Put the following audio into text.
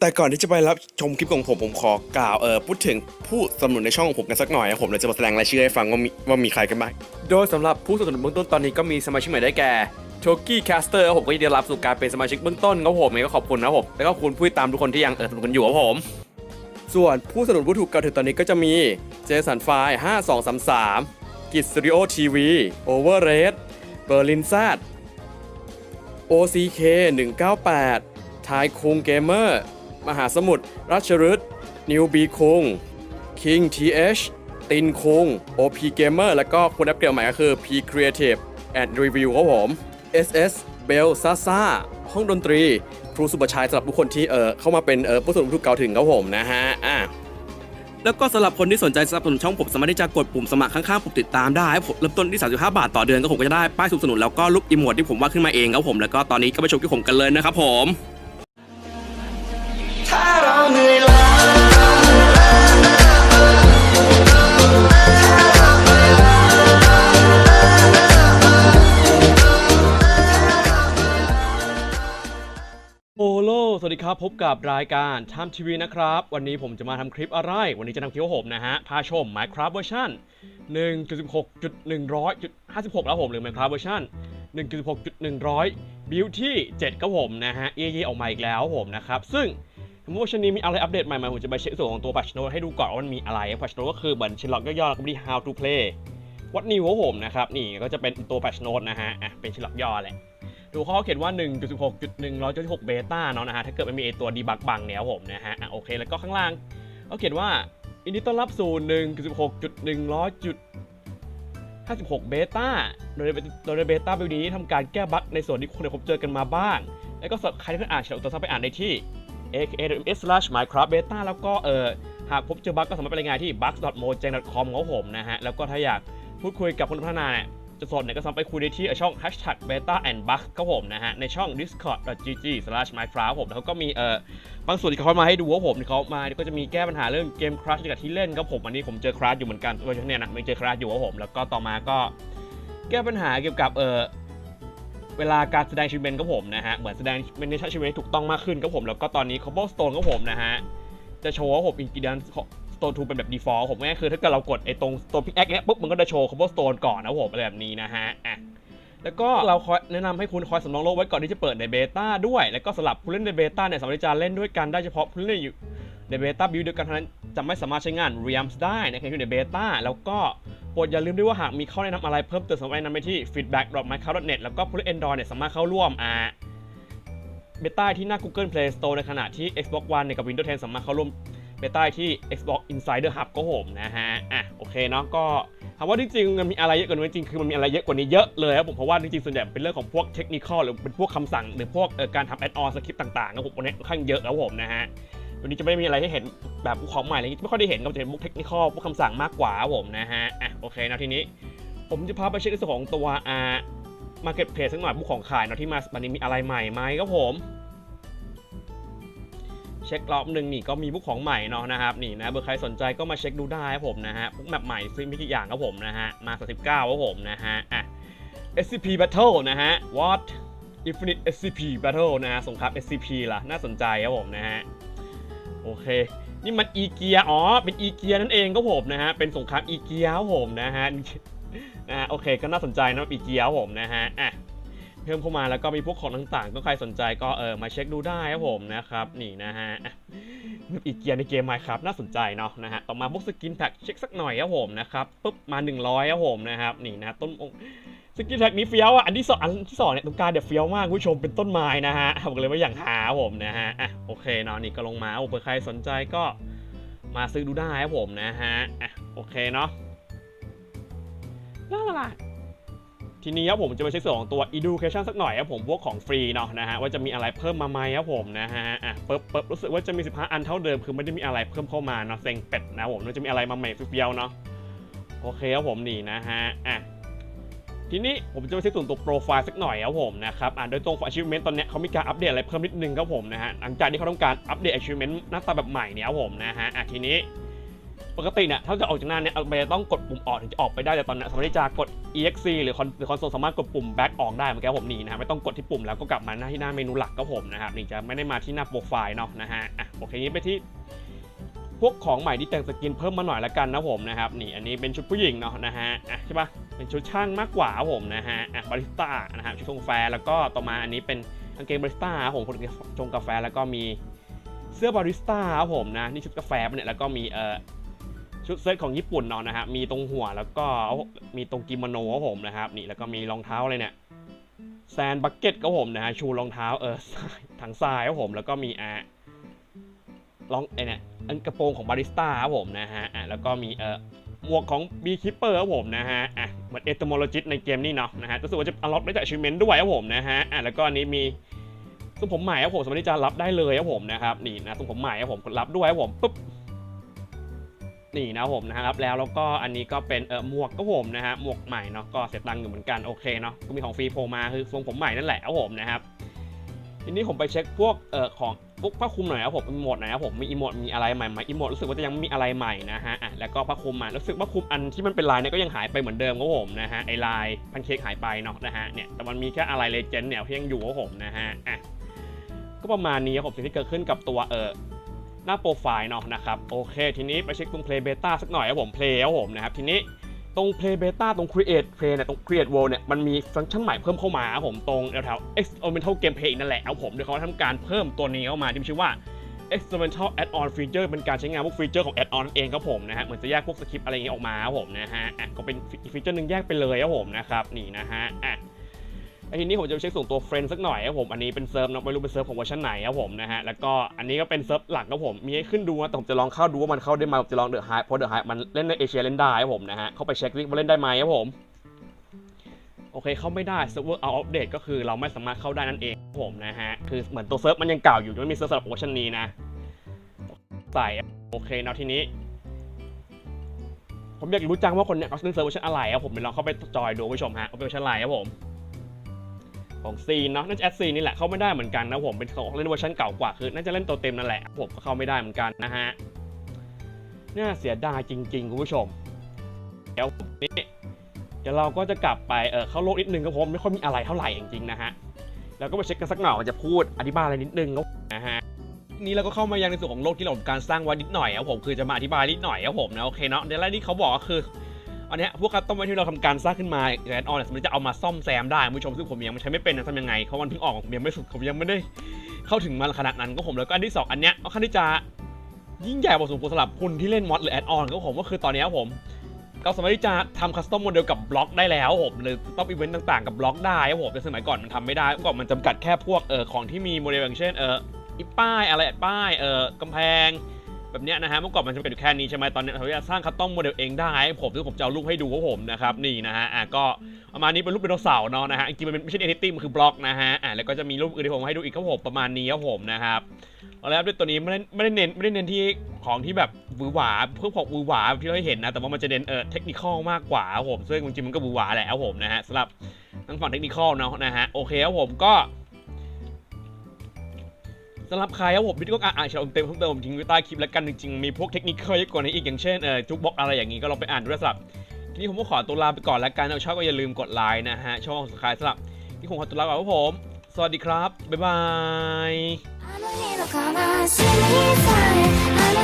แต่ก่อนที่จะไปรับชมคลิปของผมผมขอกล่าวเออพูดถึงผู้สนับสนุนในช่องของผมกันสักหน่อยนะผมเลยจะมาแสดงรายชื่อให้ฟังว่ามีว่ามีใครกันบ้างโดยสำหรับผู้สนับสนุนเบื้องต้นตอนนี้ก็มีสมาชิกใหม่ได้แก่โชกี้แคสเตอร์ผมก็ยินดีรับสู่การเป็นสมาชิกเบื้องต้นครับผมเองก็ขอบคุณนะผมแล้วก็คุณผู้ติดตามทุกคนที่ยังเออสนับสนุนอยู่ครับผม ส่วนผู้สนับสนุนผู้ถูกกล่าวถึงตอนนี้ก็จะมีเจสันไฟ5233กิจสตูดิโอทีวีโอเวอร์เรสเบอร์ลินแซด OCK 198ทายคุงเกมเมอร์ มหาสมุทรราชรุตนิวบีคุง King TH ตินคง OP Gamer แล้วก็คนอัปเดตใหม่ก็คือ P Creative and Review ครับผม SS Bell Sasa ห้องดนตรี ครูสุประชัยสำหรับทุกคนที่เออเข้ามาเป็นเออผู้สนับสนุนเก่าถึงครับผมนะฮะอะแล้วก็สำหรับคนที่สนใจสนับสนุนช่องผมสามารถที่จะกดปุ่มสมัครข้างๆปุ่มติดตามได้ผมเริ่มต้นที่ 35 บาทต่อเดือนก็ผมก็จะได้ป้ายสนับสนุนแล้วก็รูปอีโมดที่ผมวาดขึ้นมาเองครับผมแล้วก็ตอนนี้ก็ไปชมที่ผมกันเลยนะครับผม วัสดีครับ พบกับรายการทำทีวีนะครับ วันนี้ผมจะมาทำคลิปอะไร วันนี้จะทำคลิปของผมนะฮะ พาชม Minecraft เวอร์ชัน1.16.100.56 แล้วผมหรือ Minecraft เวอร์ชัน1.16.100บิลที่7ครับผมนะฮะ เย่ๆออกมาอีกแล้วผมนะครับ ซึ่งสมมติว่าชันนี้มีอะไรอัปเดตใหม่ๆ ผมจะไปเช็คส่วนของตัว patch note ให้ดูก่อนว่ามันมีอะไร patch note ก็คือเหมือนชิลล็อกย่อๆแล้วก็มี how to play what new ครับผมนะครับ นี่ก็จะเป็นตัว patch note นะฮะ อะ เป็นชิลล็อกย่อแหละ ดูข้อเขียนว่า 1.16.1.6 เบต้าเนาะนะฮะ ถ้าเกิดไม่มีไอตัวดีบักบังเนี่ยผมนะฮะ โอเค แล้วก็ข้างล่างเขาเขียนว่าอินดีต้อนรับสู่1.16.1.56 เบต้า โดยโดยในเบต้าบิลนี้ทำการแก้บั๊กในส่วนที่คุณได้พบเจอกันมาบ้าง แล้วก็สำหรับใครที่เพิ่งอ่านเฉลยตัวซับไปอ่านได้ที่ aka.ms/minecraft beta แล้วก็เออหากพบเจอบั๊กก็สามารถไปรายงานที่ bugs.mojang.com ของผมนะฮะ แล้วก็ถ้าอยากพูดคุยกับคนพัฒนาเนี่ย สดเนี่ยก็สามารถไปคุยได้ที่ช่อง hashtag beta and bug ครับผมนะฮะ ในช่อง discord.gg/minecraft ผมแล้วเขาก็มีเอ่อบางส่วนที่เขามาให้ดูว่าผมเขามาก็จะมีแก้ปัญหาเรื่องเกมคราชกับที่เล่นครับผม อันนี้ผมเจอคราชอยู่เหมือนกันเวอร์ชันเนี่ยนะไม่เจอคราชอยู่ครับผม แล้วก็ต่อมาก็แก้ปัญหาเกี่ยวกับเอ่อเวลาการแสดงชิมเมนครับผมนะฮะ เหมือนแสดงเมนในชิมเมนถูกต้องมากขึ้นครับผม แล้วก็ตอนนี้ cobblestone ครับผมนะฮะ จะโชว์ว่าผมอินกิเดน สโตนทูเป็นแบบ default ผมง่ายคือถ้าเกิดเรากดไอ้ตรงตัวพิกแอคเนี้ยปุ๊บมันก็จะโชว์ cobblestone ก่อนนะผมอะไรแบบนี้นะฮะอะแล้วก็เราคอยแนะนำให้คุณคอยสำรองโลกไว้ก่อนที่จะเปิดในเบต้าด้วย แล้วก็สำหรับผู้เล่นในเบต้าเนี่ยสามารถที่จะเล่นด้วยกันได้เฉพาะผู้เล่นอยู่ในเบต้าบิลด์เดียวกันเท่านั้นจะไม่สามารถใช้งาน realms ได้ในขณะที่อยู่ในเบต้าแล้วก็โปรดอย่าลืมด้วยว่าหากมีข้อแนะนำอะไรเพิ่มเติมสามารถแนะนำไปที่ feedback.minecraft.net แล้วก็ผู้เล่น Android เนี่ยสามารถเข้าร่วมอ่าเบต้าที่หน้า Google Play Store ในขณะที่ Xbox One เนี่ยกับ Windows 10 สามารถเข้าร่วม เบต้าที่ Xbox Insider Hub ก็ผมนะฮะ อะโอเคเนาะก็ถามว่าจริงๆมันมีอะไรเยอะกว่านี้จริงคือมันมีอะไรเยอะกว่านี้เยอะเลยครับผมเพราะว่าจริงๆส่วนใหญ่เป็นเรื่องของพวกเทคนิคอลหรือเป็นพวกคำสั่ง หรือพวกการทำแอดออนสคริปต์ต่างๆครับผมวันนี้ค่อนข้างเยอะครับผมนะฮะวันนี้จะไม่มีอะไรให้เห็นแบบของใหม่อะไรอย่างงี้ไม่ค่อยได้เห็นก็จะเป็นพวกเทคนิคอลพวกคำสั่งมากกว่าผมนะฮะอะโอเคนะทีนี้ ผมจะพาไปเช็คในส่วนของตัวอ่า Marketplace สักหน่อยพวกของขายเนาะที่มาวันนี้มีอะไรใหม่ไหมครับผม เช็ครอบหนึ่งนี่ก็มีพวกของใหม่เนาะนะครับนี่นะเบอร์ใครสนใจก็มาเช็คดูได้ครับผมนะฮะพวกแมปใหม่ซึ่งมีกี่อย่างครับผมนะฮะมา39ครับผมนะฮะอะ SCP Battle นะฮะ What Infinite SCP Battle นะฮะสงคราม SCP ล่ะน่าสนใจครับผมนะฮะโอเคนี่มันอีเกียอ๋อเป็นอีเกียนั่นเองครับผมนะฮะเป็นสงครามอีเกียครับผมนะฮะนะฮะโอเคก็น่าสนใจนะอีเกียครับผมนะฮะอะ เพิ่มเข้ามาแล้วก็มีพวกของต่างๆ ก็ใครสนใจก็เออมาเช็คดูได้ครับผมนะครับ นี่นะฮะอีกเกียร์ในเกม Minecraft น่าสนใจเนาะนะฮะต่อมาพวกสกินแพ็กเช็คสักหน่อยครับผมนะครับปุ๊บมา 100ครับผมนะครับนี่นะต้นองสกินแพ็กนี้เฟี้ยวอะอันที่สองอันที่สองเนี่ยตรงกลางเดี๋ยวเฟี้ยวมากคุณผู้ชมเป็นต้นไม้นะฮะบอกเลยว่าอย่างหาผมนะฮะอะโอเคเนาะนี่ก็ลงมาโอ้เผื่อใครสนใจก็มาซื้อดูได้ครับผมนะฮะอะโอเคเนาะน่ารัก ทีนี้ครับผมจะไปเช็คส่วนของตัว education สักหน่อยครับผมพวกของฟรีเนาะนะฮะว่าจะมีอะไรเพิ่มมาไหมครับผมนะฮะอะเปิบเปิบรู้สึกว่าจะมี15อันเท่าเดิมคือไม่ได้มีอะไรเพิ่มเข้ามาเนาะเซ็งเป็ดนะผมมันจะมีอะไรมาใหม่เฟี้ยวเนาะโอเคครับผมนี่นะฮะอะทีนี้ผมจะไปเช็คส่วนตัวโปรไฟล์สักหน่อยครับผมนะครับอะโดยตรงของ achievement ตอนเนี้ยเขามีการอัปเดตอะไรเพิ่มนิดนึงครับผมนะฮะหลังจากที่เขาต้องการอัปเดต achievement หน้าตาแบบใหม่เนี่ยครับผมนะฮะอะทีนี้ ปกติเนี่ยถ้าจะออกจากหน้าเนี่ยมันจะต้องกดปุ่มออกถึงจะออกไปได้แต่ตอนนี้สามารถที่จะกด exe หรือคอนหรือคอนโซลสามารถกดปุ่ม back ออกได้เหมือนกันครับผมนี่นะไม่ต้องกดที่ปุ่มแล้วก็กลับมาหน้าที่หน้าเมนูหลักครับผมนะครับนี่จะไม่ได้มาที่หน้าโปรไฟล์เนาะนะฮะอะโอเคนี้ไปที่พวกของใหม่ที่แต่งสกินเพิ่มมาหน่อยละกันนะผมนะครับนี่อันนี้เป็นชุดผู้หญิงเนาะนะฮะอะใช่ปะเป็นชุดช่างมากกว่าผมนะฮะอะบาริสต้านะครับชุดชงกาแฟแล้วก็ต่อมาอันนี้เป็นกางเกงบาริสต้าผมคนชงกาแฟแล้วก็มีเสื้อบาริสต้าครับผมนะนี่ชุดกาแฟเนี่ยแล้วก็มีเอ่อ ชุดเซตของญี่ปุ่นเนาะนะฮะมีตรงหัวแล้วก็มีตรงกิโมโนครับผมนะครับนี่แล้วก็มีรองเท้าอะไรเนี่ยแซนบักเก็ตครับผมนะฮะชูรองเท้าเออทรายถังทรายครับผมแล้วก็มีอะลองไอเนี่ยอันกระโปรงของบาริสต้าครับผมนะฮะอะแล้วก็มีเอ่อหมวกของ Beekeeper ครับผมนะฮะอะเหมือนเอตโมโลจิสในเกมนี่เนาะนะฮะรู้สึกว่าจะอัลล็อกได้จากชิเมนด้วยครับผมนะฮะอะแล้วก็อันนี้มีทรงผมใหม่ครับผมสามารถที่จะรับได้เลยครับผมนะครับนี่นะทรงผมใหม่ครับผมกดรับด้วยครับผมปุ๊บ นี่นะผมนะครับแล้วแล้วก็อันนี้ก็เป็นเออหมวกครับผมนะฮะหมวกใหม่เนาะก็เสียตังค์อยู่เหมือนกันโอเคเนาะก็มีของฟรีโผล่มาคือทรงผมใหม่นั่นแหละครับผมนะครับทีนี้ผมไปเช็คพวกเอ่อของพวกผ้าคลุมหน่อยครับผมอีโมดหน่อยครับผมมีอีโมดมีอะไรใหม่ไหมอีโมดรู้สึกว่าจะยังไม่มีอะไรใหม่นะฮะอะแล้วก็ผ้าคลุมมารู้สึกว่าคลุมอันที่มันเป็นลายเนี่ยก็ยังหายไปเหมือนเดิมครับผมนะฮะไอลายพันเค้กหายไปเนาะนะฮะเนี่ยแต่มันมีแค่อะไรเลเจนด์เนี่ยที่ยังอยู่ครับผมนะฮะอะก็ประมาณนี้ครับผมสิ่งที่เกิดขึ้นกับตัวเออ น้าโปรไฟล์เนาะนะครับโอเค ทีนี้ไปเช็คตรง Play Beta สักหน่อยครับผม Play ครับผมนะครับทีนี้ตรง Play Beta ตรง Create Play เนี่ยตรง Create World เนี่ยมันมีฟังก์ชันใหม่เพิ่มเข้ามาครับผมตรงแถวๆ Experimental Gameplay นั่นแหละครับผมโดยเขาทำการเพิ่มตัวนี้เข้ามาที่มีชื่อว่า Experimental Add-on Feature เป็นการใช้งานพวกฟีเจอร์ของ Add-on นั่นเองครับผมนะฮะเหมือนจะแยกพวกสคริปต์อะไรอย่างเงี้ยออกมาครับผมนะฮะอะก็เป็นฟีเจอร์หนึ่งแยกไปเลยครับผมนะครับนี่นะฮะอะ แล้วทีนี้ผมจะไปเช็คส่งตัวเฟรนด์สักหน่อยครับผมอันนี้เป็นเซิร์ฟนะไม่รู้เป็นเซิร์ฟของเวอร์ชันไหนครับผมนะฮะแล้วก็อันนี้ก็เป็นเซิร์ฟหลักครับผมมีให้ขึ้นดูนะแต่ผมจะลองเข้าดูว่ามันเข้าได้ไหมผมจะลองเดอะไฮเพราะเดอะไฮมันเล่นในเอเชียเล่นได้ครับผมนะฮะเข้าไปเช็คลิว่าเล่นได้ไหมครับผมโอเคเข้าไม่ได้เซิร์ฟเวอร์เอาอัปเดตก็คือเราไม่สามารถเข้าได้นั่นเองครับผมนะฮะคือเหมือนตัวเซิร์ฟมันยังเก่าอยู่ยังไม่มีเซิร์ฟสำหรับเวอร์ชันนี้นะใส่โอเคเนาะทีนี้ ผมอยากรู้จังว่าคนเนี่ยเขาเล่นเซิร์ฟเวอร์ชันอะไรครับผมไปลองเข้าไปจอยดูผู้ชมฮะว่าเป็นเวอร์ชันอะไรครับผม ของซีนเนาะน่าจะแอดซีนนี่แหละเข้าไม่ได้เหมือนกันนะผมเป็นของเล่นเวอร์ชันเก่ากว่าคือน่าจะเล่นตัวเต็มนั่นแหละผมก็เข้าไม่ได้เหมือนกันนะฮะน่าเสียดายจริงๆคุณผู้ชมเดี๋ยวนี้เดี๋ยวเราก็จะกลับไปเออเข้าโลกนิดนึงครับผมไม่ค่อยมีอะไรเท่าไหร่จริงๆนะฮะแล้วก็มาเช็คกันสักหน่อยจะพูดอธิบายอะไรนิดนึงนะฮะนี่เราก็เข้ามายังในส่วนของโลกที่เราการสร้างไว้นิดหน่อยครับผมคือจะมาอธิบายนิดหน่อยครับผมนะโอเคเนาะเดี๋ยวแรกที่เขาบอกก็คือ อันนี้พวกคัสตอมไว้ที่เราทำการสร้างขึ้นมาแอนออนเนี่ยสมมติจะเอามาซ่อมแซมได้คุณผู้ชมซึ่งผมยังใช้ไม่เป็นนะทำยังไงเพราะมันเพิ่งออกผมยังไม่สุดผมยังไม่ได้เข้าถึงมันขนาดนั้นก็ผมแล้วก็อันที่สองอันเนี้ยค่อนข้างที่จะยิ่งใหญ่พอสมควรสำหรับคนที่เล่นมอดหรือแอดออนก็ผมก็คือตอนนี้ผมก็สามารถที่จะทำคัสตอมโมเดลกับบล็อกได้แล้วผมหรือต้องอีเวนต์ต่างๆกับบล็อกได้ผมแต่สมัยก่อนมันทำไม่ได้เมื่อก่อนมันจำกัดแค่พวกเออของที่มีโมเดลอย่างเช่นเอออีป้ายอะไรป้ายเออกำแพง แบบเนี้ยนะฮะเมื่อก่อนมันจะเป็นอยู่แค่นี้ใช่ไหมตอนนี้เราจะสร้างคัสตอมโมเดลเองได้ผมซึ่งผมจะเอารูปให้ดูของผมนะครับนี่นะฮะอะก็ประมาณนี้เป็นรูปไดโนเสาร์เนาะนะฮะจริงมันเป็นไม่ใช่เอนิตี้มันคือบล็อกนะฮะอะแล้วก็จะมีรูปอื่นที่ผมให้ดูอีกครับผมประมาณนี้ครับผมนะครับแล้วด้วยตัวนี้ไม่ได้ไม่ได้เน้นไม่ได้เน้นที่ของที่แบบวือหวาเพื่อของวือหวาที่เราให้เห็นนะแต่ว่ามันจะเน้นเออเทคนิคอลมากกว่าครับผมซึ่งจริงๆมันก็วือหวาแหละครับผมนะฮะสำหรับทั้งฝั่งเทคนิคอลเนาะนะฮะโอเคครับผมก็ สำหรับใครครับผมพี่ก็อ่านฉลองเต็มเพิ่มเติมจริงไว้ใต้คลิปแล้วกันจริงๆมีพวกเทคนิคเคยกว่านี้อีกอย่างเช่นเออทุกบล็อกอะไรอย่างนี้ก็ลองไปอ่านดูสำหรับทีนี้ผมก็ขอตัวลาไปก่อนแล้วกันเอาชอบก็อย่าลืมกดไลค์นะฮะช่องสุดท้ายสำหรับที่ผมขอตัวลาก่อนครับผม สวัสดีครับ บ๊ายบายあの日の悲しみさえあの